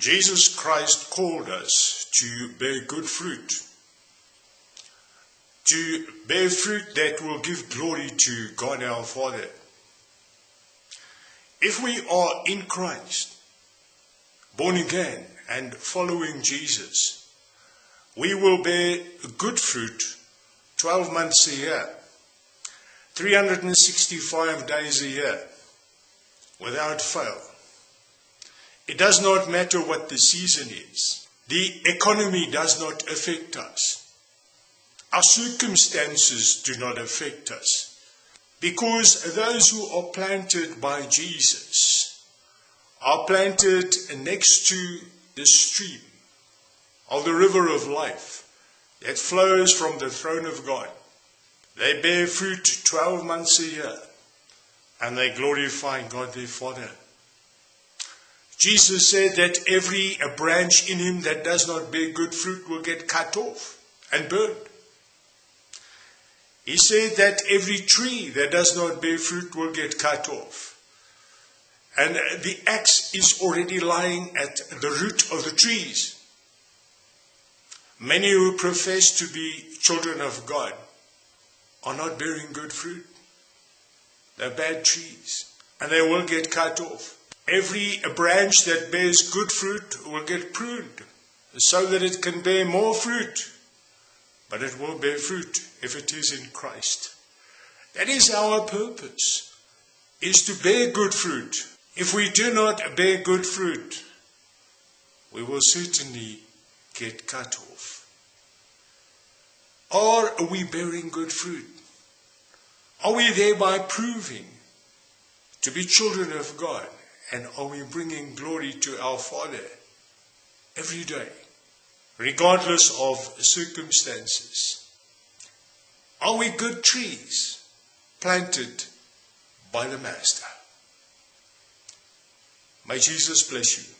Jesus Christ called us to bear good fruit, to bear fruit that will give glory to God our Father. If we are in Christ, born again and following Jesus, we will bear good fruit 12 months a year, 365 days a year, without fail. It does not matter what the season is. The economy does not affect us. Our circumstances do not affect us. Because those who are planted by Jesus are planted next to the stream of the river of life that flows from the throne of God. They bear fruit 12 months a year and they glorify God their Father. Jesus said that every branch in him that does not bear good fruit will get cut off and burned. He said that every tree that does not bear fruit will get cut off. And uh, the axe is already lying at the root of the trees. Many who profess to be children of God are not bearing good fruit. They're bad trees, and they will get cut off. Every branch that bears good fruit will get pruned so that it can bear more fruit. But it will bear fruit if it is in Christ. That is our purpose, is to bear good fruit. If we do not bear good fruit, we will certainly get cut off. Are we bearing good fruit? Are we thereby proving to be children of God? And are we bringing glory to our Father every day, regardless of circumstances? Are we good trees planted by the Master? May Jesus bless you.